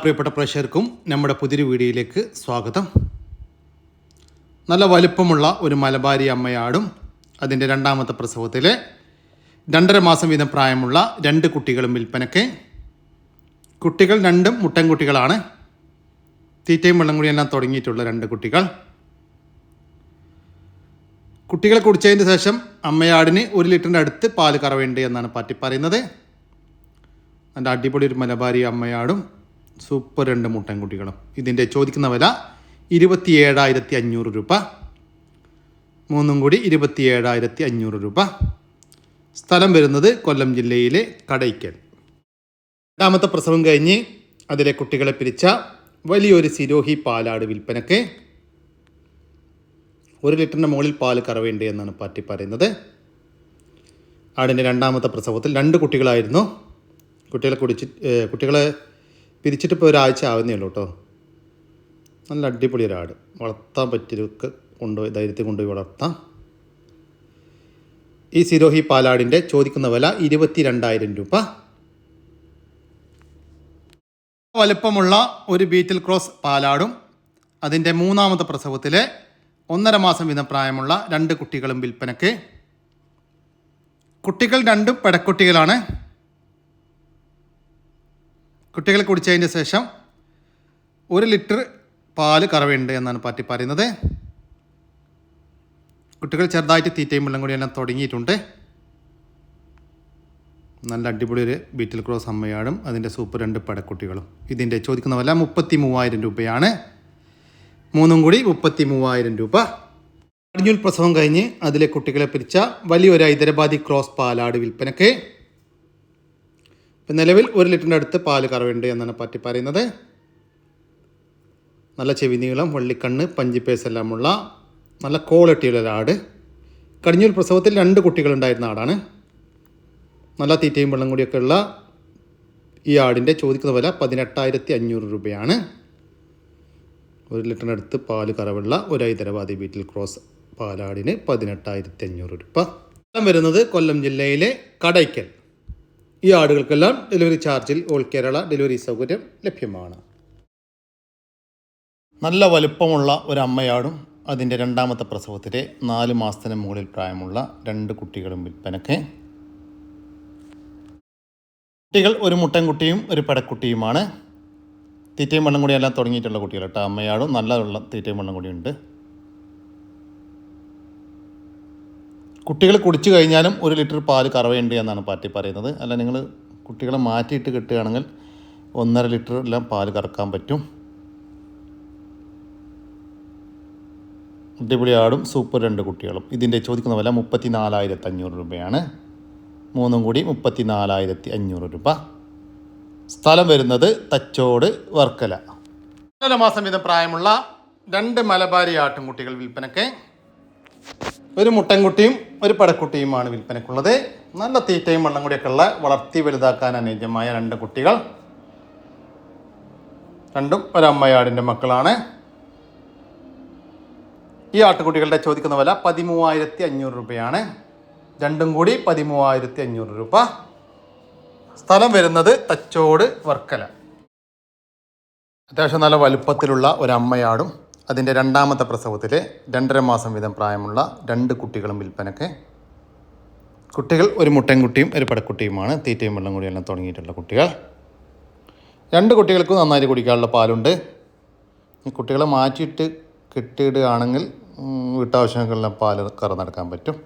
പ്രിയപ്പെട്ട പ്രേക്ഷകർക്കും നമ്മുടെ പുതിയൊരു വീഡിയോയിലേക്ക് സ്വാഗതം. നല്ല വലുപ്പമുള്ള ഒരു മലബാരി അമ്മയാടും അതിന്റെ രണ്ടാമത്തെ പ്രസവത്തിൽ രണ്ടര മാസം വീതം പ്രായമുള്ള രണ്ട് കുട്ടികളും വിൽപ്പനയ്ക്ക്. കുട്ടികൾ രണ്ടും മുട്ടൻകുട്ടികളാണ് തീറ്റയും വെള്ളം കൂടിയെല്ലാം തുടങ്ങിയിട്ടുള്ള രണ്ട് കുട്ടികൾ. കുട്ടികളെ കുടിച്ചതിന് ശേഷം അമ്മയാടിന് ഒരു ലിറ്ററിന്റെ അടുത്ത് പാൽ കറവേണ്ടി എന്നാണ് പാറ്റി പറയുന്നത്. നല്ല അടിപൊളി ഒരു മലബാരി അമ്മയാടും. സൂപ്പർ രണ്ട് മുട്ടൻ കുട്ടികളും ഇതിന്റെ ചോദിക്കുന്ന വില ഇരുപത്തി ഏഴായിരത്തി അഞ്ഞൂറ് രൂപ. മൂന്നും കൂടി ഇരുപത്തി ഏഴായിരത്തി അഞ്ഞൂറ് രൂപ. സ്ഥലം വരുന്നത് കൊല്ലം ജില്ലയിലെ കടയ്ക്കൽ. രണ്ടാമത്തെ പ്രസവം കഴിഞ്ഞ് അതിലെ കുട്ടികളെ പിരിച്ച വലിയൊരു സിരോഹി പാലാട് വിൽപ്പനക്ക് ഒരു ലിറ്ററിന്റെ മുകളിൽ പാൽ കറവേണ്ടി എന്നാണ് പാറ്റി പറയുന്നത്. ആടിന്റെ രണ്ടാമത്തെ പ്രസവത്തിൽ രണ്ട് കുട്ടികളായിരുന്നു. കുട്ടികളെ കുടിച്ച് കുട്ടികളെ പിരിച്ചിട്ട് ഇപ്പോൾ ഒരാഴ്ച ആവുന്നേ ഉള്ളൂ കേട്ടോ നല്ല അടിപൊളി ഒരാട്. വളർത്താൻ പറ്റിയൊക്കെ കൊണ്ടുപോയി ധൈര്യത്തിൽ കൊണ്ടുപോയി വളർത്താം. ഈ സിരോഹി പാലാടിന്റെ ചോദിക്കുന്ന വില ഇരുപത്തി രണ്ടായിരം രൂപ. വലുപ്പമുള്ള ഒരു ബീറ്റിൽ ക്രോസ് പാലാടും. അതിന്റെ മൂന്നാമത്തെ പ്രസവത്തിലെ ഒന്നര മാസം വീതം പ്രായമുള്ള രണ്ട് കുട്ടികളും വിൽപ്പനയ്ക്ക്. കുട്ടികൾ രണ്ടും പെടക്കുട്ടികളാണ്. കുട്ടികൾ കുടിച്ചതിന് ശേഷം ഒരു ലിറ്റർ പാൽ കറവുണ്ട് എന്നാണ് പാറ്റി പറയുന്നത്. കുട്ടികൾ ചെറുതായിട്ട് തീറ്റയും വെള്ളം കൂടി എല്ലാം തുടങ്ങിയിട്ടുണ്ട്. നല്ല അടിപൊളി ഒരു ബീറ്റിൽ ക്രോസ് അമ്മയാടും അതിന്റെ സൂപ്പർ രണ്ട് പടക്കുട്ടികളും. ഇതിന്റെ ചോദിക്കുന്നവല്ല മുപ്പത്തി മൂവായിരം രൂപയാണ്. മൂന്നും കൂടി മുപ്പത്തി മൂവായിരം രൂപ. അടിഞ്ഞൂൽ പ്രസവം കഴിഞ്ഞ് അതിലെ കുട്ടികളെ പിരിച്ച വലിയൊരു ഹൈദരാബാദി ക്രോസ് പാലാട് വിൽപ്പനയ്ക്ക് ഇപ്പം നിലവിൽ ഒരു ലിറ്ററിന്റെ അടുത്ത് പാൽ കറവുണ്ട് എന്നാണ് പറ്റി പറയുന്നത്. നല്ല ചെവി നീളം വള്ളിക്കണ്ണ് പഞ്ചിപ്പേസ് എല്ലാമുള്ള നല്ല ക്വാളിറ്റിയുള്ള ഒരാട്. കടിഞ്ഞൂൽ പ്രസവത്തിൽ രണ്ട് കുട്ടികളുണ്ടായിരുന്ന ആടാണ്. നല്ല തീറ്റയും വെള്ളം കൂടിയൊക്കെ ഉള്ള ഈ ആടിന്റെ ചോദിക്കുന്ന വില പതിനെട്ടായിരത്തി അഞ്ഞൂറ് രൂപയാണ്. ഒരു ലിറ്ററിന് അടുത്ത് പാൽ കറവുള്ള ഒരു ഹൈദരാബാദി ബീറ്റിൽ ക്രോസ് പാലാടിന് പതിനെട്ടായിരത്തി അഞ്ഞൂറ് രൂപ. സ്ഥലം വരുന്നത് കൊല്ലം ജില്ലയിലെ കടയ്ക്കൽ. ഈ ആടുകൾക്കെല്ലാം ഡെലിവറി ചാർജിൽ ഓൾ കേരള ഡെലിവറി സൗകര്യം ലഭ്യമാണ്. നല്ല വലുപ്പമുള്ള ഒരു അമ്മയാടും അതിന്റെ രണ്ടാമത്തെ പ്രസവത്തിലെ നാല് മാസത്തിന് മുകളിൽ പ്രായമുള്ള രണ്ട് കുട്ടികളും വിൽപ്പനക്ക് കുട്ടികൾ ഒരു മുട്ടൻകുട്ടിയും ഒരു പടക്കുട്ടിയുമാണ്. തീറ്റയും വെള്ളം കൂടിയെല്ലാം തുടങ്ങിയിട്ടുള്ള കുട്ടികൾ കേട്ടോ അമ്മയാടും. നല്ല തീറ്റയും വെള്ളം കൂടി കുട്ടികൾ കുടിച്ചു കഴിഞ്ഞാലും ഒരു ലിറ്റർ പാൽ കറവയുണ്ട് എന്നാണ് പാറ്റി പറയുന്നത്. അല്ല നിങ്ങൾ കുട്ടികളെ മാറ്റിയിട്ട് കിട്ടുകയാണെങ്കിൽ ഒന്നര ലിറ്റർ എല്ലാം പാൽ കറക്കാൻ പറ്റും. അടിപൊളി ആടും സൂപ്പർ രണ്ട് കുട്ടികളും. ഇതിന്റെ ചോദിക്കുന്ന വില മുപ്പത്തി നാലായിരത്തി അഞ്ഞൂറ് രൂപയാണ്. മൂന്നും കൂടി മുപ്പത്തി നാലായിരത്തി അഞ്ഞൂറ് രൂപ. സ്ഥലം വരുന്നത് തച്ചോട് വർക്കല. മാസം വീതം പ്രായമുള്ള രണ്ട് മലബാരി ആട്ടുംകുട്ടികൾ വിൽപ്പനയ്ക്ക് ഒരു മുട്ടൻകുട്ടിയും ഒരു പടക്കുട്ടിയുമാണ് വിൽപ്പനയ്ക്കുള്ളത്. നല്ല തീറ്റയും വെള്ളം കൂടിയൊക്കെ ഉള്ള വളർത്തി വലുതാക്കാൻ അനുയോജ്യമായ രണ്ട് കുട്ടികൾ. രണ്ടും ഒരമ്മയാടിന്റെ മക്കളാണ്. ഈ ആട്ടുകുട്ടികളുടെ ചോദിക്കുന്ന വില പതിമൂവായിരത്തി അഞ്ഞൂറ് രൂപയാണ്. രണ്ടും കൂടി പതിമൂവായിരത്തി അഞ്ഞൂറ് രൂപ. സ്ഥലം വരുന്നത് തച്ചോട് വർക്കല. അത്യാവശ്യം നല്ല വലുപ്പത്തിലുള്ള ഒരമ്മയാടും അതിന്റെ രണ്ടാമത്തെ പ്രസവത്തിൽ രണ്ടര മാസം വീതം പ്രായമുള്ള രണ്ട് കുട്ടികളും വിൽപ്പനക്ക് കുട്ടികൾ ഒരു മുട്ടൻകുട്ടിയും ഒരു പടക്കുട്ടിയുമാണ്. തീറ്റയും വെള്ളം കൂടിയെല്ലാം തുടങ്ങിയിട്ടുള്ള കുട്ടികൾ. രണ്ട് കുട്ടികൾക്കും നന്നായിട്ട് കുടിക്കാനുള്ള പാലുണ്ട്. ഈ കുട്ടികളെ മാറ്റിയിട്ട് കെട്ടിയിടുകയാണെങ്കിൽ വീട്ടാവശ്യങ്ങൾക്കെല്ലാം പാൽ നടക്കാൻ പറ്റും.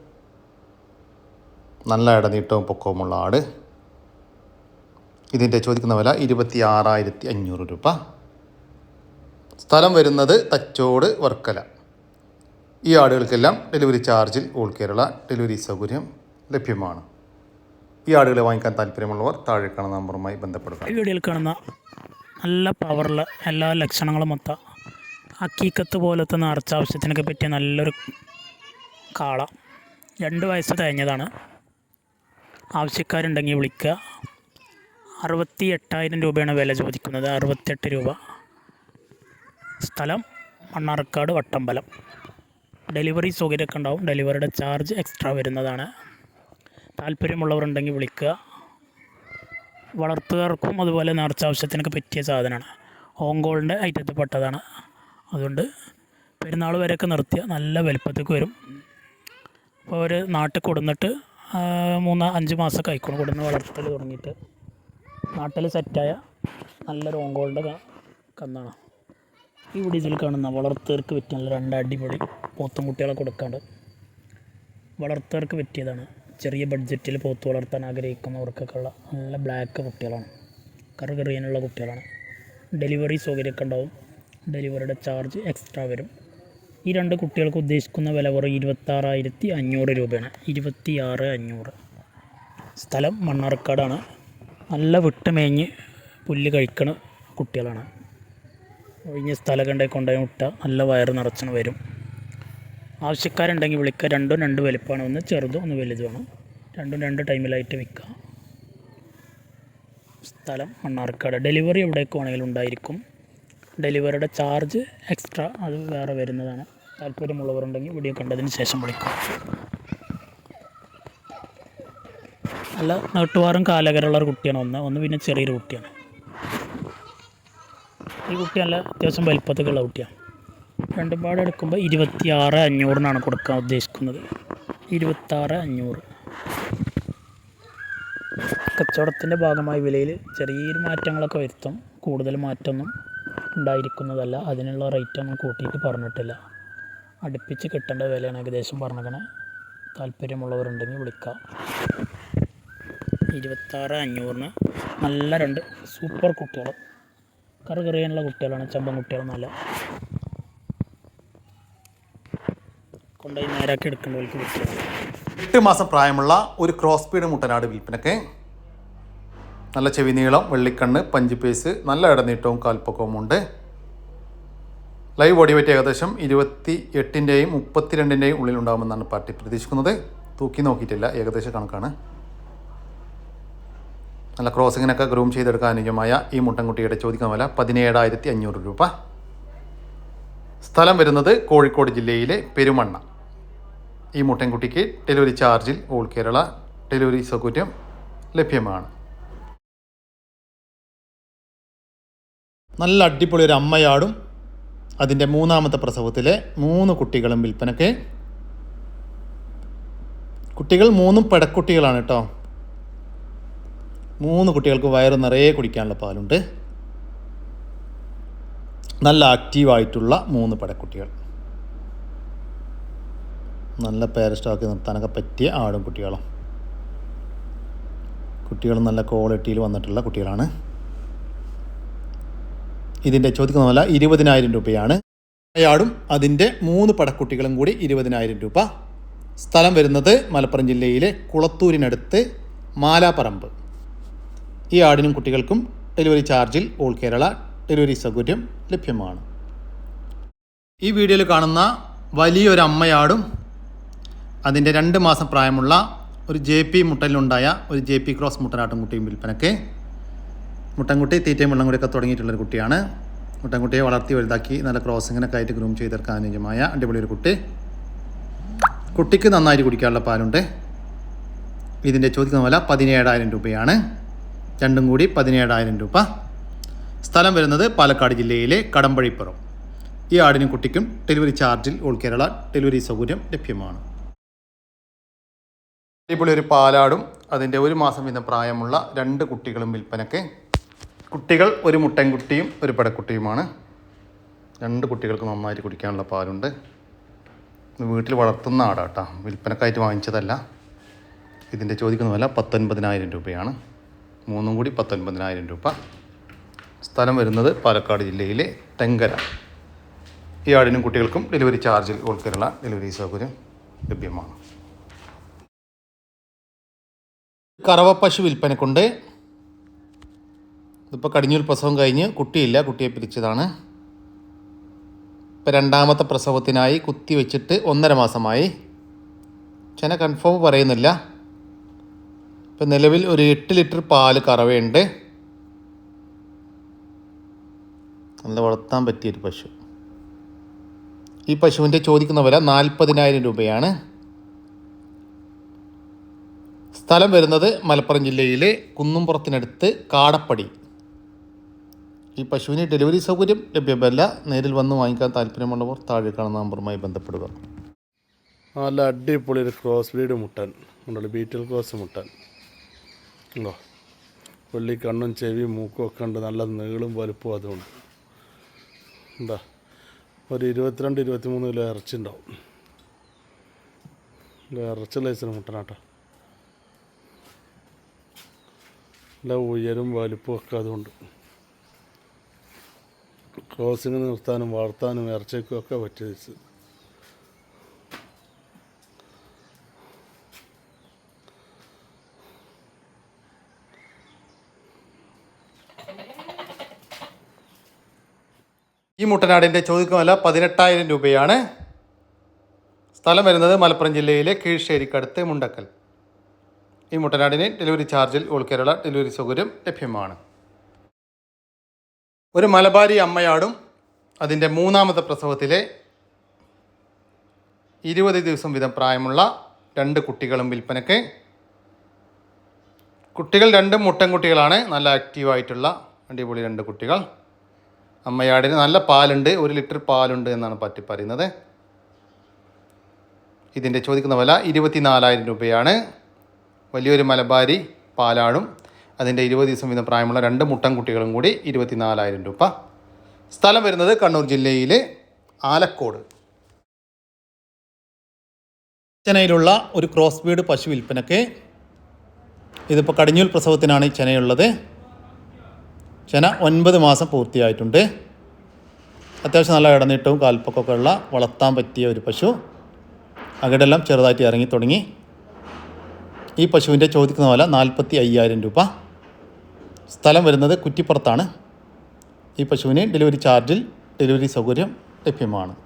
നല്ല ഇടനീട്ടവും പൊക്കവുമുള്ള ആട്. ഇതിന്റെ ചോദിക്കുന്ന വില ഇരുപത്തി ആറായിരത്തി അഞ്ഞൂറ് രൂപ. സ്ഥലം വരുന്നത് തച്ചോട് വർക്കല. ഈ ആടുകൾക്കെല്ലാം ഡെലിവറി ചാർജിൽ ഓൾ കേരള ഡെലിവറി സൗകര്യം ലഭ്യമാണ്. ഈ ആടുകളെ വാങ്ങിക്കാൻ താല്പര്യമുള്ളവർ താഴെ കാണുന്ന നമ്പറുമായി ബന്ധപ്പെടുക. വീഡിയോയിൽ കാണുന്ന നല്ല പവറുള്ള എല്ലാ ലക്ഷണങ്ങളും മൊത്ത അക്കീക്കത്ത് പോലത്തെ നിറച്ച ആവശ്യത്തിനൊക്കെ പറ്റിയ നല്ലൊരു കാള. രണ്ട് വയസ്സ് കഴിഞ്ഞതാണ് ആവശ്യക്കാരുണ്ടെങ്കിൽ വിളിക്കുക. അറുപത്തി എട്ടായിരം രൂപയാണ് വില ചോദിക്കുന്നത്. അറുപത്തെട്ട് രൂപ. സ്ഥലം മണ്ണാർക്കാട് വട്ടമ്പലം. ഡെലിവറി സൗകര്യമൊക്കെ ഉണ്ടാവും. ഡെലിവറിയുടെ ചാർജ് എക്സ്ട്രാ വരുന്നതാണ്. താല്പര്യമുള്ളവരുണ്ടെങ്കിൽ വിളിക്കുക. വളർത്തുകാർക്കും അതുപോലെ നേർച്ച ആവശ്യത്തിനൊക്കെ പറ്റിയ സാധനമാണ്. ഓങ്കോളിന്റെ ഐറ്റത്തിൽ പെട്ടതാണ്. അതുകൊണ്ട് പെരുന്നാൾ വരെയൊക്കെ നിർത്തിയ നല്ല വലുപ്പത്തേക്ക് വരും. അപ്പോൾ അവർ നാട്ടിൽ കൊടുന്നിട്ട് മൂന്ന് അഞ്ച് മാസമൊക്കെ ആയിക്കോളും കൊടുന്ന് വളർത്തൽ തുടങ്ങിയിട്ട്. നാട്ടിൽ സെറ്റായ നല്ലൊരു ഓങ്കോളിന്റെ കന്നാണ്. ഈ ഇതിൽ കാണുന്ന വളർത്തേർക്ക് നല്ല രണ്ട് അടിപൊളി പോത്തും കുട്ടികളെ കൊടുക്കാണ്ട്. വളർത്തേർക്ക് പറ്റിയതാണ്. ചെറിയ ബഡ്ജറ്റിൽ പോത്ത് വളർത്താൻ ആഗ്രഹിക്കുന്നവർക്കൊക്കെ ഉള്ള നല്ല ബ്ലാക്ക് കുട്ടികളാണ്. കറി കറിയാനുള്ള കുട്ടികളാണ്. ഡെലിവറി സൗകര്യമൊക്കെ ഉണ്ടാവും. ഡെലിവറിയുടെ ചാർജ് എക്സ്ട്രാ വരും. ഈ രണ്ട് കുട്ടികൾക്ക് ഉദ്ദേശിക്കുന്ന വില വെറും ഇരുപത്താറായിരത്തി അഞ്ഞൂറ് രൂപയാണ്. ഇരുപത്തി ആറ് അഞ്ഞൂറ്. സ്ഥലം മണ്ണാർക്കാടാണ്. നല്ല വിട്ടുമേഞ്ഞ് പുല്ല് കഴിക്കണ കുട്ടികളാണ്. ഒഴിഞ്ഞ സ്ഥലം കണ്ടേ കൊണ്ടുപോയി മുട്ട. നല്ല വയറ് നിറച്ചണ വരും. ആവശ്യക്കാരുണ്ടെങ്കിൽ വിളിക്കുക. രണ്ടും രണ്ട് വലിപ്പമാണ്. ഒന്ന് ചെറുതും ഒന്ന് വലുതുമാണ്. രണ്ടും രണ്ട് ടൈമിലായിട്ട് വിൽക്കുക. സ്ഥലം മണ്ണാർക്കാട്. ഡെലിവറി എവിടേക്ക് വേണമെങ്കിലും ഉണ്ടായിരിക്കും. ഡെലിവറിയുടെ ചാർജ് എക്സ്ട്രാ. അത് വേറെ വരുന്നതാണ്. താല്പര്യമുള്ളവരുണ്ടെങ്കിൽ വീഡിയോ കണ്ടതിന് ശേഷം വിളിക്കും നല്ല നാട്ടുവാറും കാലകരമുള്ള ഒരു കുട്ടിയാണ് ഒന്ന്. ഒന്ന് പിന്നെ ചെറിയൊരു കുട്ടിയാണ്. ഈ കുട്ടി നല്ല അത്യാവശ്യം വലിപ്പത്തൊക്കെയുള്ള കുട്ടിയാണ് രണ്ടും പാടെ എടുക്കുമ്പോൾ ഇരുപത്തി ആറ് അഞ്ഞൂറിനാണ് കൊടുക്കാൻ ഉദ്ദേശിക്കുന്നത്. ഇരുപത്താറ് അഞ്ഞൂറ്. കച്ചവടത്തിന്റെ ഭാഗമായി വിലയിൽ ചെറിയൊരു മാറ്റങ്ങളൊക്കെ വരുത്തും. കൂടുതൽ മാറ്റമൊന്നും ഉണ്ടായിരിക്കുന്നതല്ല. അതിനുള്ള റേറ്റ് ഒന്നും കൂട്ടിയിട്ട് പറഞ്ഞിട്ടില്ല. അടുപ്പിച്ച് കിട്ടേണ്ട വിലയാണ് ഏകദേശം പറഞ്ഞേക്കണേ. താല്പര്യമുള്ളവരുണ്ടെങ്കിൽ വിളിക്കാം. ഇരുപത്താറ് അഞ്ഞൂറിന് നല്ല രണ്ട് സൂപ്പർ കുട്ടികൾ കറി കറിയാനുള്ള കുട്ടികളാണ് ചമ്പൻ കുട്ടികൾ നല്ല കൊണ്ടുപോയി നേരാക്കി എടുക്കേണ്ടവർക്ക് കുട്ടികൾ എട്ട് മാസം പ്രായമുള്ള ഒരു ക്രോസ് പീഡ് മുട്ടനാട് വിൽപ്പനക്ക് നല്ല ചെവി നീളം വെള്ളിക്കണ്ണ് പഞ്ചിപ്പേസ് നല്ല ഇടനീട്ടവും കാൽപ്പൊക്കവും ഉണ്ട്. ലൈവ് ബോഡി വെയിറ്റ് ഏകദേശം ഇരുപത്തി എട്ടിന്റെയും മുപ്പത്തിരണ്ടിന്റെയും ഉള്ളിലുണ്ടാകുമെന്നാണ് പാർട്ടി പ്രതീക്ഷിക്കുന്നത്. തൂക്കി നോക്കിയിട്ടില്ല ഏകദേശ കണക്കാണ്. നല്ല ക്രോസിങ്ങിനൊക്കെ ഗ്രൂം ചെയ്തെടുക്കാൻ അനുയോജ്യമായ ഈ മുട്ടൻകുട്ടിയുടെ ചോദിക്കുന്ന വില പതിനേഴായിരത്തി അഞ്ഞൂറ് രൂപ. സ്ഥലം വരുന്നത് കോഴിക്കോട് ജില്ലയിലെ പെരുമണ്ണ. ഈ മുട്ടൻകുട്ടിക്ക് ഡെലിവറി ചാർജിൽ ഓൾ കേരള ഡെലിവറി സൗകര്യം ലഭ്യമാണ്. നല്ല അടിപൊളി ഒരു അമ്മയാടും അതിന്റെ മൂന്നാമത്തെ പ്രസവത്തിലെ മൂന്ന് കുട്ടികളും വിൽപ്പനക്ക് കുട്ടികൾ മൂന്നും പെടക്കുട്ടികളാണ് കേട്ടോ. മൂന്ന് കുട്ടികൾക്ക് വയറ് നിറയെ കുടിക്കാനുള്ള പാലുണ്ട്. നല്ല ആക്റ്റീവായിട്ടുള്ള മൂന്ന് പടക്കുട്ടികൾ നല്ല പേരസ്റ്റാക്കി നിർത്താനൊക്കെ പറ്റിയ ആടും കുട്ടികളും. കുട്ടികൾ നല്ല ക്വാളിറ്റിയിൽ വന്നിട്ടുള്ള കുട്ടികളാണ്. ഇതിന്റെ ചോദിക്കുന്ന വില ഇരുപതിനായിരം രൂപയാണ്. ആടും അതിന്റെ മൂന്ന് പടക്കുട്ടികളും കൂടി ഇരുപതിനായിരം രൂപ. സ്ഥലം വരുന്നത് മലപ്പുറം ജില്ലയിലെ കുളത്തൂരിനടുത്ത് മാലാപ്പറമ്പ് ഈ ആടിനും കുട്ടികൾക്കും ഡെലിവറി ചാർജിൽ ഓൾ കേരള ഡെലിവറി സൗകര്യം ലഭ്യമാണ്. ഈ വീഡിയോയിൽ കാണുന്ന വലിയൊരു അമ്മയാടും അതിന്റെ രണ്ട് മാസം പ്രായമുള്ള ഒരു ജെ പി മുട്ടലിലുണ്ടായ ഒരു ജെ പി ക്രോസ് മുട്ടനാട്ടും കുട്ടിയും വിൽപ്പനയ്ക്ക് മുട്ടൻകുട്ടി തീറ്റയും വെള്ളം കൂടിയൊക്കെ തുടങ്ങിയിട്ടുള്ളൊരു കുട്ടിയാണ്. മുട്ടൻകുട്ടിയെ വളർത്തി വലുതാക്കി നല്ല ക്രോസിങ്ങിനൊക്കെ ആയിട്ട് ഗ്രൂം ചെയ്തെടുക്കാൻ അനുയോജ്യമായ അടിപൊളി ഒരു കുട്ടി. കുട്ടിക്ക് നന്നായിട്ട് കുടിക്കാനുള്ള പാലുണ്ട്. ഇതിന്റെ ചോദിക്കുന്ന വില പതിനേഴായിരം രൂപയാണ്. രണ്ടും കൂടി പതിനേഴായിരം രൂപ. സ്ഥലം വരുന്നത് പാലക്കാട് ജില്ലയിലെ കടമ്പഴിപ്പുറം. ഈ ആടിനും കുട്ടിക്കും ഡെലിവറി ചാർജിൽ ഓൾ കേരള ഡെലിവറി സൗകര്യം ലഭ്യമാണ്. അടിപൊളി ഒരു പാലാടും അതിന്റെ ഒരു മാസം വീതം പ്രായമുള്ള രണ്ട് കുട്ടികളും വിൽപ്പനയ്ക്ക്. കുട്ടികൾ ഒരു മുട്ടൻകുട്ടിയും ഒരു പടക്കുട്ടിയുമാണ്. രണ്ട് കുട്ടികൾക്ക് നന്നായിട്ട് കുടിക്കാനുള്ള പാലുണ്ട്. വീട്ടിൽ വളർത്തുന്ന ആടാട്ടാ. വിൽപ്പനക്കായിട്ട് വാങ്ങിച്ചതല്ല. ഇതിന്റെ ചോദിക്കുന്ന വില പത്തൊൻപതിനായിരം രൂപയാണ്. മൂന്നും കൂടി പത്തൊൻപതിനായിരം രൂപ. സ്ഥലം വരുന്നത് പാലക്കാട് ജില്ലയിലെ തെങ്കര. ഈ ആടിനും കുട്ടികൾക്കും ഡെലിവറി ചാർജിൽ ഓൾ ഡെലിവറി സൗകര്യം ലഭ്യമാണ്. കറവ പശു വിൽപ്പനക്കുണ്ട്. ഇതിപ്പോൾ കടിഞ്ഞൂൽ പ്രസവം കഴിഞ്ഞ് കുട്ടിയില്ല കുട്ടിയെ പിരിച്ചതാണ്. ഇപ്പം രണ്ടാമത്തെ പ്രസവത്തിനായി കുത്തി വെച്ചിട്ട് ഒന്നര മാസമായി. ചെന കൺഫേം പറയുന്നില്ല. ഇപ്പം നിലവിൽ ഒരു എട്ട് ലിറ്റർ പാൽ കറവയുണ്ട്. നല്ല വളർത്താൻ പറ്റിയൊരു പശു. ഈ പശുവിന്റെ ചോദിക്കുന്ന വില നാൽപ്പതിനായിരം രൂപയാണ്. സ്ഥലം വരുന്നത് മലപ്പുറം ജില്ലയിലെ കുന്നുംപുറത്തിനടുത്ത് കാടപ്പടി. ഈ പശുവിന് ഡെലിവറി സൗകര്യം ലഭ്യമല്ല. നേരിൽ വന്ന് വാങ്ങിക്കാൻ താല്പര്യമുള്ളവർ താഴെ കാണുന്ന നമ്പറുമായി ബന്ധപ്പെടുക. നല്ല അടിപൊളി ഒരു ക്രോസ് ബ്രീഡ് മുട്ടൻ. ഉണ്ടല്ലോ ബീറ്റൽ ക്രോസ് മുട്ടൻ. ഉണ്ടോ? വെള്ളി കണ്ണും ചെവിയും മൂക്കും ഒക്കെ ഉണ്ട്. നല്ല നീളും വലുപ്പവും അതുകൊണ്ട്. എന്താ? ഒരു ഇരുപത്തിരണ്ട് ഇരുപത്തിമൂന്ന് കിലോ ഇറച്ചി ഉണ്ടാവും. ഇറച്ചി ലൈസിന് മുട്ടനാട്ടോ നല്ല ഉയരും വലുപ്പവും ഒക്കെ അതുകൊണ്ട്. ക്രോസിങ് നിർത്താനും വളർത്താനും ഇറച്ചിക്കും ഒക്കെ പറ്റിയ ഈ മുട്ടനാടിന്റെ ചോദിക്കുമല്ല പതിനെട്ടായിരം രൂപയാണ്. സ്ഥലം വരുന്നത് മലപ്പുറം ജില്ലയിലെ കീഴ്ശ്ശേരിക്കടുത്ത് മുണ്ടക്കൽ. ഈ മുട്ടനാടിന് ഡെലിവറി ചാർജിൽ ഓൾ കേരള ഡെലിവറി സൗകര്യം ലഭ്യമാണ്. ഒരു മലബാരി അമ്മയാടും അതിന്റെ മൂന്നാമത്തെ പ്രസവത്തിലെ ഇരുപത് ദിവസം വീതം പ്രായമുള്ള രണ്ട് കുട്ടികളും വിൽപ്പനയ്ക്ക്. കുട്ടികൾ രണ്ടും മുട്ടൻകുട്ടികളാണ്. നല്ല ആക്റ്റീവായിട്ടുള്ള അടിപൊളി രണ്ട് കുട്ടികൾ. അമ്മയാടിന് നല്ല പാലുണ്ട് ഒരു ലിറ്റർ പാലുണ്ട് എന്നാണ് പറ്റി പറയുന്നത്. ഇതിന്റെ ചോദിക്കുന്ന വില ഇരുപത്തിനാലായിരം രൂപയാണ്. വലിയൊരു മലബാരി പാലാടും അതിന്റെ ഇരുപത് ദിവസം വീതം പ്രായമുള്ള രണ്ട് മുട്ടൻ കുട്ടികളും കൂടി ഇരുപത്തിനാലായിരം രൂപ. സ്ഥലം വരുന്നത് കണ്ണൂർ ജില്ലയിലെ ആലക്കോട്. ചെന്നൈയിലുള്ള ഒരു ക്രോസ് ബീഡ് പശു വിൽപ്പനക്ക് ഇതിപ്പോൾ കടിഞ്ഞൂൽ പ്രസവത്തിനാണ് ഈ ചെനയുള്ളത് ചെന ഒൻപത് മാസം പൂർത്തിയായിട്ടുണ്ട്. അത്യാവശ്യം നല്ല ഇടനീട്ടവും കാൽപ്പൊക്കൊക്കെ ഉള്ള വളർത്താൻ പറ്റിയ ഒരു പശു. അകിടെല്ലാം ചെറുതായിട്ട് ഇറങ്ങി തുടങ്ങി. ഈ പശുവിന്റെ ചോദിക്കുന്ന വില നാൽപ്പത്തി അയ്യായിരം രൂപ. സ്ഥലം വരുന്നത് കുറ്റിപ്പുറത്താണ്. ഈ പശുവിന് ഡെലിവറി ചാർജിൽ ഡെലിവറി സൗകര്യം ലഭ്യമാണ്.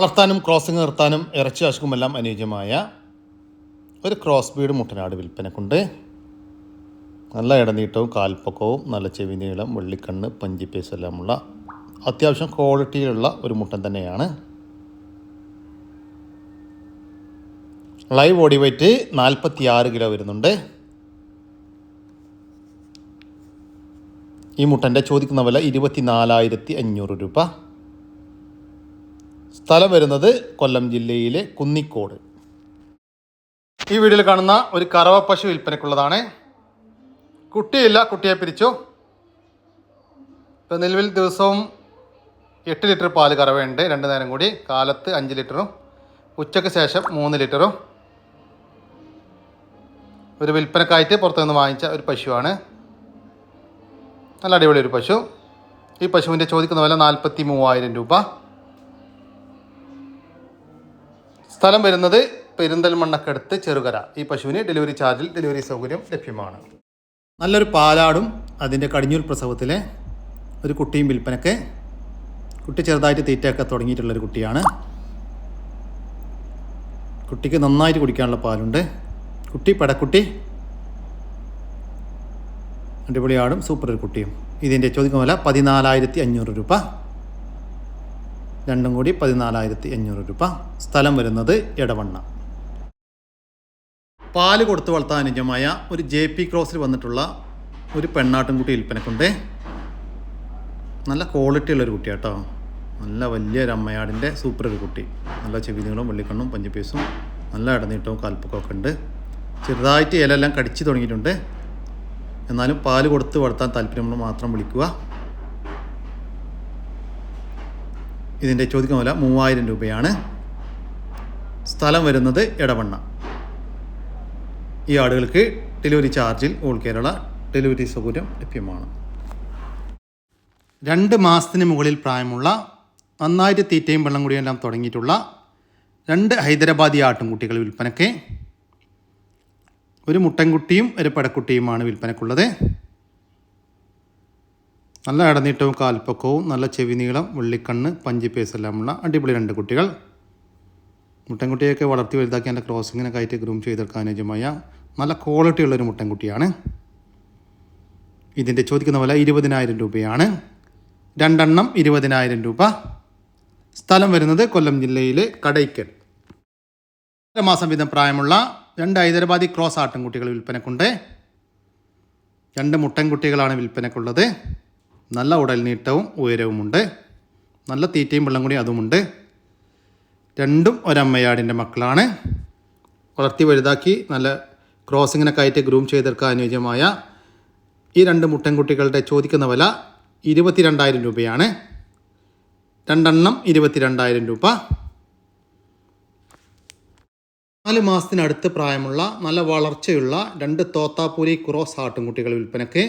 വളർത്താനും ക്രോസിംഗ് നിർത്താനും ഇറച്ചി ആശുക്കുമെല്ലാം അനുയോജ്യമായ ഒരു ക്രോസ് ബീഡ് മുട്ടനാട് വിൽപ്പനക്കുണ്ട്. നല്ല ഇടനീട്ടവും കാൽപ്പക്കവും നല്ല ചെവി നീളം വെള്ളിക്കണ്ണ് പഞ്ചിപ്പേസ് എല്ലാമുള്ള അത്യാവശ്യം ക്വാളിറ്റിയിലുള്ള ഒരു മുട്ടൻ തന്നെയാണ്. ലൈവ് ബോഡി വെയ്റ്റ് നാൽപ്പത്തി ആറ് കിലോ വരുന്നുണ്ട്. ഈ മുട്ടന്റെ ചോദിക്കുന്ന വില ഇരുപത്തി നാലായിരത്തി അഞ്ഞൂറ് രൂപ. സ്ഥലം വരുന്നത് കൊല്ലം ജില്ലയിലെ കുന്നിക്കോട്. ഈ വീഡിയോയിൽ കാണുന്ന ഒരു കറവ പശു വിൽപ്പനക്കുള്ളതാണ് കുട്ടിയില്ല കുട്ടിയെ പിരിച്ചു. ഇപ്പം നിലവിൽ ദിവസവും എട്ട് ലിറ്റർ പാൽ കറവയുണ്ട് രണ്ട് നേരം കൂടി. കാലത്ത് അഞ്ച് ലിറ്ററും ഉച്ചയ്ക്ക് ശേഷം മൂന്ന് ലിറ്ററും. ഒരു വിൽപ്പനക്കായിട്ട് പുറത്തുനിന്ന് വാങ്ങിച്ച ഒരു പശുവാണ്. നല്ല അടിപൊളി ഒരു പശു. ഈ പശുവിന്റെ ചോദിക്കുന്ന വില നാൽപ്പത്തി മൂവായിരം രൂപ. സ്ഥലം വരുന്നത് പെരിന്തൽമണ്ണക്കടുത്ത് ചെറുകര. ഈ പശുവിന് ഡെലിവറി ചാർജിൽ ഡെലിവറി സൗകര്യം ലഭ്യമാണ്. നല്ലൊരു പാലാടും അതിന്റെ കടിഞ്ഞൂൽ പ്രസവത്തിലെ ഒരു കുട്ടിയും വിൽപ്പനക്ക് കുട്ടി ചെറുതായിട്ട് തീറ്റയൊക്കെ തുടങ്ങിയിട്ടുള്ളൊരു കുട്ടിയാണ്. കുട്ടിക്ക് നന്നായിട്ട് കുടിക്കാനുള്ള പാലുണ്ട്. കുട്ടി പടക്കുട്ടി. അടിപൊളിയാടും സൂപ്പർ ഒരു കുട്ടിയും. ഇതിന്റെ ചോദിക്കുന്ന വില പതിനാലായിരത്തി അഞ്ഞൂറ് രൂപ. രണ്ടും കൂടി പതിനാലായിരത്തി അഞ്ഞൂറ് രൂപ. സ്ഥലം വരുന്നത് എടവണ്ണ. പാൽ കൊടുത്ത് വളർത്താൻ അനുജമായ ഒരു ജെ പി ക്രോസിൽ വന്നിട്ടുള്ള ഒരു പെണ്ണാട്ടുംകുട്ടി വിൽപ്പനക്കുണ്ട്. നല്ല ക്വാളിറ്റി ഉള്ളൊരു കുട്ടിയാട്ടോ. നല്ല വലിയൊരു അമ്മയാടിന്റെ സൂപ്പർ ഒരു കുട്ടി. നല്ല ചെവിതികളും വെള്ളിക്കണ്ണും പഞ്ചപീസും നല്ല ഇടനീട്ടവും കാൽപ്പൊക്കമൊക്കെ ഉണ്ട്. ചെറുതായിട്ട് ഇലയെല്ലാം കടിച്ചു തുടങ്ങിയിട്ടുണ്ട്. എന്നാലും പാൽ കൊടുത്ത് വളർത്താൻ താല്പര്യമുള്ള മാത്രം വിളിക്കുക. ഇതിന്റെ ചോദിക്കുന്ന വില മൂവായിരം രൂപയാണ്. സ്ഥലം വരുന്നത് എടവണ്ണ. ഈ ആടുകൾക്ക് ഡെലിവറി ചാർജിൽ ഓൾ കേരള ഡെലിവറി സൗകര്യം ലഭ്യമാണ്. രണ്ട് മാസത്തിന് മുകളിൽ പ്രായമുള്ള നന്നായിട്ട് തീറ്റയും വെള്ളം കുടിയും എല്ലാം തുടങ്ങിയിട്ടുള്ള രണ്ട് ഹൈദരാബാദി ആട്ടുംകുട്ടികൾ വിൽപ്പനയ്ക്ക് ഒരു മുട്ടൻകുട്ടിയും ഒരു പടക്കുട്ടിയുമാണ് വിൽപ്പനക്കുള്ളത് നല്ല ഇടനീട്ടവും കാൽപ്പക്കവും നല്ല ചെവി നീളം വെള്ളിക്കണ്ണ് പഞ്ചിപ്പേസ് എല്ലാമുള്ള അടിപൊളി രണ്ട് കുട്ടികൾ. മുട്ടൻകുട്ടിയൊക്കെ വളർത്തി വലുതാക്കി എന്റെ ക്രോസിങ്ങിനൊക്കെ ആയിട്ട് ഗ്രൂം ചെയ്തെടുക്കാൻ അനുയോജ്യമായ നല്ല ക്വാളിറ്റി ഉള്ളൊരു മുട്ടൻകുട്ടിയാണ്. ഇതിന്റെ ചോദിക്കുന്ന വില ഇരുപതിനായിരം രൂപയാണ്. രണ്ടെണ്ണം ഇരുപതിനായിരം രൂപ. സ്ഥലം വരുന്നത് കൊല്ലം ജില്ലയിലെ കടയ്ക്കൽ. മാസം വീതം പ്രായമുള്ള രണ്ട് ഹൈദരാബാദി ക്രോസ് ആട്ടിൻകുട്ടികൾ വിൽപ്പനക്കുണ്ട്. രണ്ട് മുട്ടൻകുട്ടികളാണ് വിൽപ്പനക്കുള്ളത്. നല്ല ഉടൽ നീട്ടവും ഉയരവുമുണ്ട്. നല്ല തീറ്റയും വെള്ളം കൂടി അതുമുണ്ട്. രണ്ടും ഒരമ്മയാടിന്റെ മക്കളാണ്. വളർത്തി വലുതാക്കി നല്ല ക്രോസിങ്ങിനൊക്കെ ആയിട്ട് ഗ്രൂം ചെയ്തെടുക്കാൻ അനുയോജ്യമായ ഈ രണ്ട് മുട്ടൻകുട്ടികളുടെ ചോദിക്കുന്ന വില ഇരുപത്തിരണ്ടായിരം രൂപയാണ്. രണ്ടെണ്ണം ഇരുപത്തിരണ്ടായിരം രൂപ. നാല് മാസത്തിനടുത്ത് പ്രായമുള്ള നല്ല വളർച്ചയുള്ള രണ്ട് തോത്താപ്പൂരി ക്രോസ് ആട്ടുംകുട്ടികൾ വിൽപ്പനയ്ക്ക്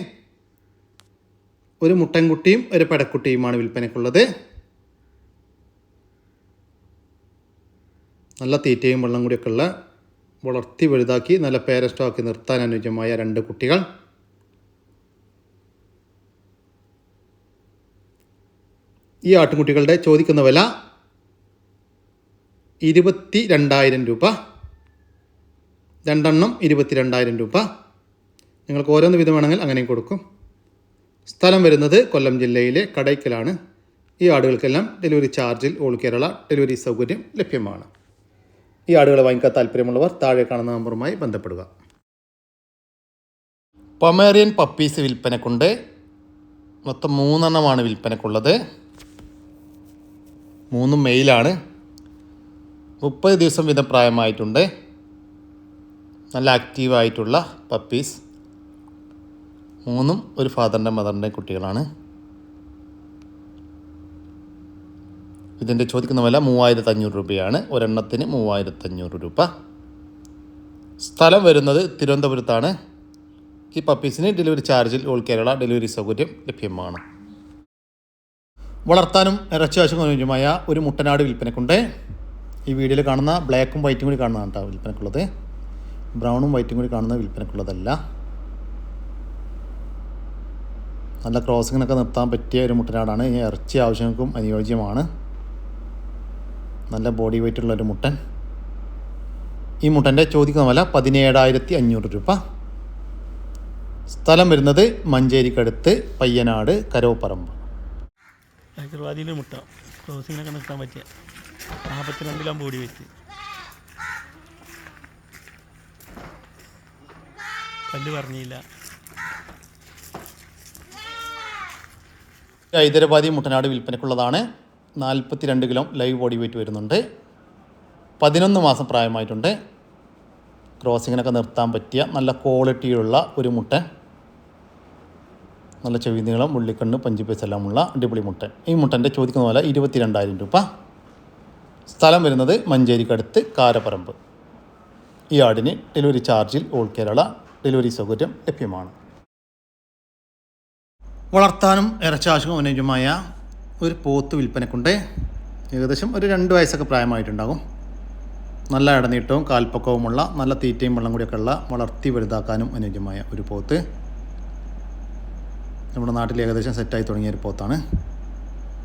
ഒരു മുട്ടൻകുട്ടിയും ഒരു പെടക്കുട്ടിയുമാണ് വിൽപ്പനക്കുള്ളത്. നല്ല തീറ്റയും വെള്ളം കൂടിയൊക്കെ ഉള്ള വളർത്തി വലുതാക്കി നല്ല പേരസ്റ്റാക്കി നിർത്താൻ അനുയോജ്യമായ രണ്ട് കുട്ടികൾ. ഈ ആട്ടുകുട്ടികളുടെ ചോദിക്കുന്ന വില ഇരുപത്തി രണ്ടായിരം രൂപ. രണ്ടെണ്ണം ഇരുപത്തി രണ്ടായിരം രൂപ. നിങ്ങൾക്ക് ഓരോന്ന് വിധം വേണമെങ്കിൽ കൊടുക്കും. സ്ഥലം വരുന്നത് കൊല്ലം ജില്ലയിലെ കടയ്ക്കലാണ്. ഈ ആടുകൾക്കെല്ലാം ഡെലിവറി ചാർജിൽ ഓൾ കേരള ഡെലിവറി സൗകര്യം ലഭ്യമാണ്. ഈ ആടുകളെ വാങ്ങിക്കാൻ താല്പര്യമുള്ളവർ താഴെ കാണുന്ന നമ്പറുമായി ബന്ധപ്പെടുക. പൊമേറിയൻ പപ്പീസ് വിൽപ്പനക്കുണ്ട്. മൊത്തം മൂന്നെണ്ണമാണ് വിൽപ്പനക്കുള്ളത്. മൂന്നും മെയിലാണ്. മുപ്പത് ദിവസം വീതം പ്രായമായിട്ടുണ്ട്. നല്ല ആക്റ്റീവായിട്ടുള്ള പപ്പീസ് മൂന്നും ഒരു ഫാദറിന്റെ മദറിന്റെ കുട്ടികളാണ്. ഇതിന്റെ ചോദിക്കുന്ന വില മൂവായിരത്തി അഞ്ഞൂറ് രൂപയാണ്. ഒരെണ്ണത്തിന് മൂവായിരത്തി അഞ്ഞൂറ് രൂപ. സ്ഥലം വരുന്നത് തിരുവനന്തപുരത്താണ്. ഈ പപ്പീസിന് ഡെലിവറി ചാർജിൽ ഓൾ കേരള ഡെലിവറി സൗകര്യം ലഭ്യമാണ്. വളർത്താനും ഇറച്ചി ആവശ്യം അനുയോജ്യമായ ഒരു മുട്ടനാട് വിൽപ്പനക്കുണ്ട്. ഈ വീഡിയോയിൽ കാണുന്ന ബ്ലാക്കും വൈറ്റും കൂടി കാണുന്നതാണ് കേട്ടോ വിൽപ്പനക്കുള്ളത്. ബ്രൗണും വൈറ്റും കൂടി കാണുന്ന വിൽപ്പനക്കുള്ളതല്ല. നല്ല ക്രോസിങ്ങിനൊക്കെ നിർത്താൻ പറ്റിയ ഒരു മുട്ടനാടാണ്. ഈ ഇറച്ചി ആവശ്യങ്ങൾക്കും അനുയോജ്യമാണ്. നല്ല ബോഡി വെയിറ്റ് ഉള്ള ഒരു മുട്ടൻ. ഈ മുട്ടന്റെ ചോദിക്കുന്ന വില പതിനേഴായിരത്തി അഞ്ഞൂറ് രൂപ. സ്ഥലം വരുന്നത് മഞ്ചേരിക്കടുത്ത് പയ്യനാട് കരോപ്പറമ്പ്. ഹൈദരാബാദിൽ മുട്ട. ക്രോസിങ്ങിനൊക്കെ നിർത്താൻ പറ്റിയ നാൽപ്പത്തിരണ്ടിലാം ബോഡി വെച്ച് പല്ല് പറഞ്ഞില്ല. ഹൈദരാബാദി മുട്ടനാട് വിൽപ്പനക്കുള്ളതാണ് നാൽപ്പത്തി രണ്ട് കിലോ ലൈവ് ബോഡി വെയിറ്റ് വരുന്നുണ്ട്. പതിനൊന്ന് മാസം പ്രായമായിട്ടുണ്ട്. ക്രോസിങ്ങിനൊക്കെ നിർത്താൻ പറ്റിയ നല്ല ക്വാളിറ്റിയുള്ള ഒരു മുട്ട. നല്ല ചെവി നീളം ഉള്ളിക്കണ്ണ് പഞ്ചിപ്പേസ് എല്ലാമുള്ള അടിപൊളി മുട്ട. ഈ മുട്ടന്റെ ചോദിക്കുന്ന പോലെ ഇരുപത്തി രണ്ടായിരം രൂപ. സ്ഥലം വരുന്നത് മഞ്ചേരിക്കടുത്ത് കാരപ്പറമ്പ്. ഈ ആടിന് ഡെലിവറി ചാർജിൽ ഓൾ കേരള ഡെലിവറി സൗകര്യം ലഭ്യമാണ്. വളർത്താനും ഇറച്ചാശും അനുയോജ്യമായ ഒരു പോത്ത് വിൽപ്പനക്കുണ്ട്. ഏകദേശം ഒരു രണ്ട് വയസ്സൊക്കെ പ്രായമായിട്ടുണ്ടാകും. നല്ല ഇടനീട്ടവും കാൽപ്പക്കവുമുള്ള നല്ല തീറ്റയും വെള്ളം കൂടിയൊക്കെ ഉള്ള വളർത്തി വലുതാക്കാനും അനുയോജ്യമായ ഒരു പോത്ത്. നമ്മുടെ നാട്ടിൽ ഏകദേശം സെറ്റായി തുടങ്ങിയ ഒരു പോത്താണ്.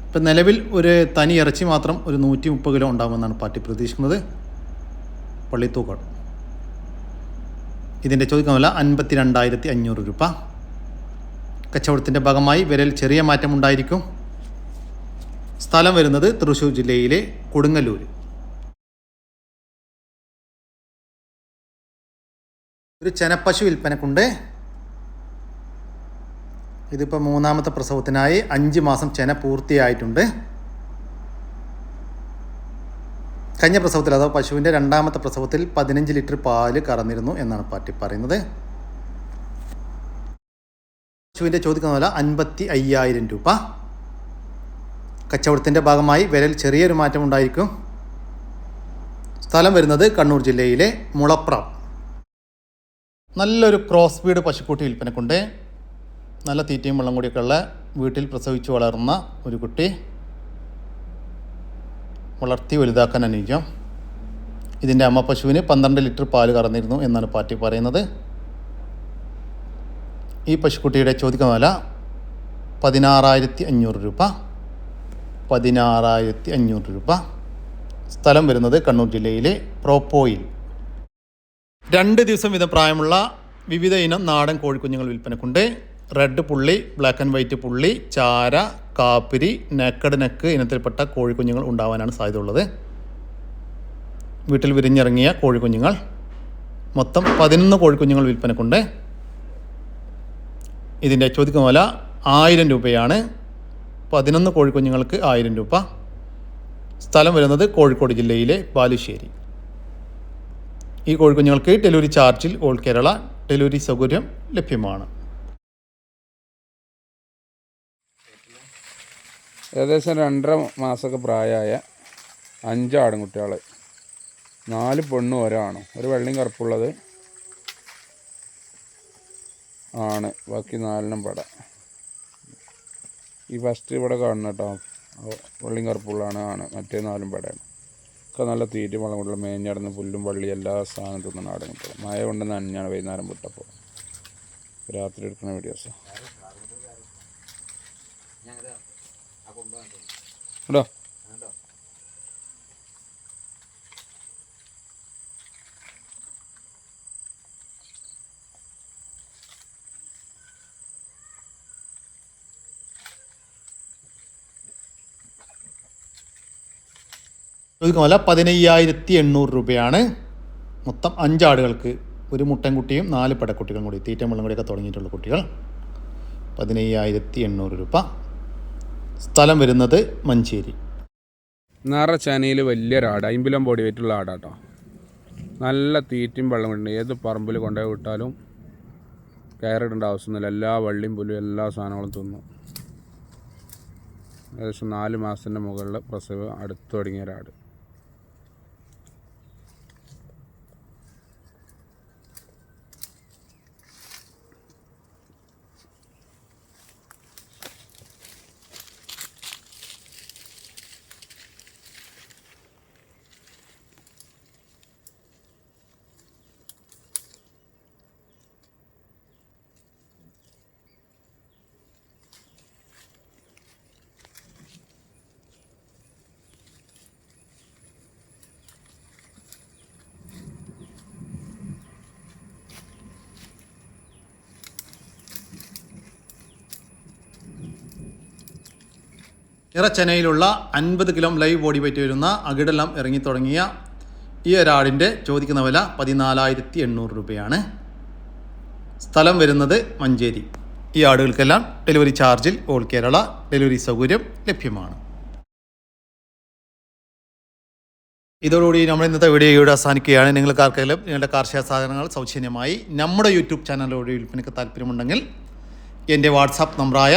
ഇപ്പം നിലവിൽ ഒരു തനി ഇറച്ചി മാത്രം ഒരു നൂറ്റി മുപ്പത് കിലോ ഉണ്ടാകുമെന്നാണ് പാർട്ടി പ്രതീക്ഷിക്കുന്നത്. പള്ളിത്തൂക്കോട്. ഇതിന്റെ ചോദിക്കുന്ന വില അൻപത്തി രണ്ടായിരത്തി അഞ്ഞൂറ് രൂപ. കച്ചവടത്തിന്റെ ഭാഗമായി വിരൽ ചെറിയ മാറ്റമുണ്ടായിരിക്കും. സ്ഥലം വരുന്നത് തൃശൂർ ജില്ലയിലെ കൊടുങ്ങല്ലൂർ ഒരു ചെനപ്പശു വിൽപ്പനക്കുണ്ട്. ഇതിപ്പോൾ മൂന്നാമത്തെ പ്രസവത്തിനായി അഞ്ച് മാസം ചെന പൂർത്തിയായിട്ടുണ്ട്. കഴിഞ്ഞ പ്രസവത്തിൽ അഥവാ പശുവിന്റെ രണ്ടാമത്തെ പ്രസവത്തിൽ പതിനഞ്ച് ലിറ്റർ പാൽ കറന്നിരുന്നു എന്നാണ് പാർട്ടി പറയുന്നത്. പശുവിന്റെ ചോദിക്കുന്ന വില അൻപത്തി അയ്യായിരം രൂപ. കച്ചവടത്തിന്റെ ഭാഗമായി വിരൽ ചെറിയൊരു മാറ്റം ഉണ്ടായിരിക്കും. സ്ഥലം വരുന്നത് കണ്ണൂർ ജില്ലയിലെ മുളപ്ര നല്ലൊരു ക്രോസ് ബീഡ് പശുക്കുട്ടി വിൽപ്പനക്കുണ്ട്. നല്ല തീറ്റയും വെള്ളം കൂടിയൊക്കെ ഉള്ള വീട്ടിൽ പ്രസവിച്ചു വളർന്ന ഒരു കുട്ടി. വളർത്തി വലുതാക്കാൻ അനുയോജ്യം. ഇതിന്റെ അമ്മ പശുവിന് പന്ത്രണ്ട് ലിറ്റർ പാൽ കറന്നിരുന്നു എന്നാണ് പാർട്ടി പറയുന്നത്. ഈ പശുക്കുട്ടിയുടെ ചോദിക്കുന്ന വില പതിനാറായിരത്തി അഞ്ഞൂറ് രൂപ. പതിനാറായിരത്തി അഞ്ഞൂറ് രൂപ. സ്ഥലം വരുന്നത് കണ്ണൂർ ജില്ലയിലെ പ്രോപ്പോയിൽ. രണ്ട് ദിവസം വീതം പ്രായമുള്ള വിവിധ ഇനം നാടൻ കോഴിക്കുഞ്ഞുങ്ങൾ വിൽപ്പനക്കുണ്ട്. റെഡ് പുള്ളി ബ്ലാക്ക് ആൻഡ് വൈറ്റ് പുള്ളി ചാര കാപ്പിരി നെക്കഡ് നെക്ക് ഇനത്തിൽപ്പെട്ട കോഴിക്കുഞ്ഞുങ്ങൾ ഉണ്ടാവാനാണ് സാധ്യത ഉള്ളത് വീട്ടിൽ വിരിഞ്ഞിറങ്ങിയ കോഴിക്കുഞ്ഞുങ്ങൾ. മൊത്തം പതിനൊന്ന് കോഴിക്കുഞ്ഞുങ്ങൾ വിൽപ്പനക്കുണ്ട്. ഇതിന്റെ ചോദിക്കുന്ന വില ആയിരം രൂപയാണ്. പതിനൊന്ന് കോഴിക്കുഞ്ഞുങ്ങൾക്ക് ആയിരം രൂപ. സ്ഥലം വരുന്നത് കോഴിക്കോട് ജില്ലയിലെ ബാലുശ്ശേരി. ഈ കോഴിക്കുഞ്ഞുങ്ങൾക്ക് ഡെലിവറി ചാർജിൽ ഓൾ കേരള ഡെലിവറി സൗകര്യം ലഭ്യമാണ്. ഏകദേശം രണ്ടര മാസമൊക്കെ പ്രായമായ അഞ്ച് ആടുംകുട്ടികൾ നാല് പെണ്ണും ഒരാണും. ഒരു വെള്ളയും കറുപ്പുള്ളത് ആണ്. ബാക്കി നാലിനും പട. ഈ ഫസ്റ്റ് ഇവിടെ കാണുന്ന കേട്ടോ വെള്ളിയും കറുപ്പുള്ളാണ് ആണ്. മറ്റേ നാലും പടയാണ്. ഒക്കെ നല്ല തീറ്റ വളം കൊണ്ടുള്ള മേഞ്ഞടന്ന് പുല്ലും വള്ളി എല്ലാ സാധനം തിന്നുന്ന ആടുംകുട്ടികൾ മഴ കൊണ്ട് നനഞ്ഞാണ് വൈകുന്നേരം വിട്ടപ്പോൾ രാത്രി എടുക്കുന്ന വീഡിയോസ്. കേട്ടോ ചോദിക്കുന്ന വില പതിനയ്യായിരത്തി എണ്ണൂറ് രൂപയാണ് മൊത്തം അഞ്ചാടുകൾക്ക് ഒരു മുട്ടൻകുട്ടിയും നാല് പടക്കുട്ടികളും കൂടി തീറ്റ വെള്ളം കൂടിയൊക്കെ തുടങ്ങിയിട്ടുള്ള കുട്ടികൾ. പതിനയ്യായിരത്തി എണ്ണൂറ് രൂപ. സ്ഥലം വരുന്നത് മഞ്ചേരി. നിറച്ചനയിൽ വലിയൊരാട് അമ്പലം ബോഡി വെയിറ്റുള്ള ആടാട്ടോ. നല്ല തീറ്റയും വെള്ളം കൊണ്ട് ഏത് പറമ്പിൽ കൊണ്ടുപോയി വിട്ടാലും കയറിടേണ്ട ആവശ്യമൊന്നുമില്ല. എല്ലാ വള്ളിയും പുലും എല്ലാ സാധനങ്ങളും തിന്നും. ഏകദേശം നാല് മാസത്തിന്റെ മുകളിൽ പ്രസവം അടുത്ത് തുടങ്ങിയ ഒരാട്. ഇറച്ചെനയിലുള്ള അൻപത് കിലോ ലൈവ് ബോഡി വെയിറ്റ് വരുന്ന അകിടെല്ലാം ഇറങ്ങിത്തുടങ്ങിയ ഈ ഒരാടിന്റെ ചോദിക്കുന്ന വില പതിനാലായിരത്തി എണ്ണൂറ് രൂപയാണ്. സ്ഥലം വരുന്നത് മഞ്ചേരി. ഈ ആടുകൾക്കെല്ലാം ഡെലിവറി ചാർജിൽ ഓൾ കേരള ഡെലിവറി സൗകര്യം ലഭ്യമാണ്. ഇതോടുകൂടി നമ്മൾ ഇന്നത്തെ വീഡിയോ ഇവിടെ അവസാനിക്കുകയാണ്. നിങ്ങൾക്ക് ആർക്കെങ്കിലും നിങ്ങളുടെ കാർഷിക സാധനങ്ങൾ സൗജന്യമായി നമ്മുടെ യൂട്യൂബ് ചാനലിലൂടെ വിൽപ്പനയ്ക്ക് താല്പര്യമുണ്ടെങ്കിൽ എന്റെ വാട്സാപ്പ് നമ്പറായ